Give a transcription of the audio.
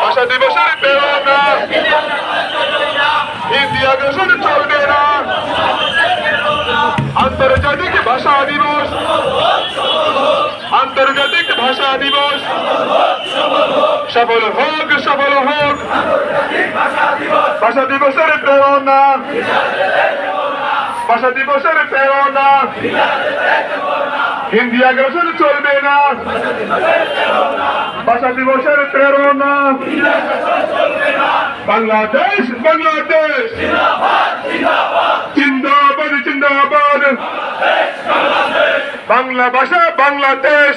ভাষা দিবসের প্রেরণা হিন্দি আগ্রাসন চলবে না আন্তর্জাতিক ভাষা দিবস আন্তর্জাতিক ভাষা দিবস সফল হোক সফল হোক। ভাষা দিবসের প্রেরণা। ভাষা দিবসের প্রেরণা। হিন্দি আগ্রাসন চলবে না। ভাষা দিবসের প্রেরণা। বাংলাদেশ বাংলাদেশ। জিন্দাবাদ জিন্দাবাদ। বাংলা ভাষা, বাংলাদেশ।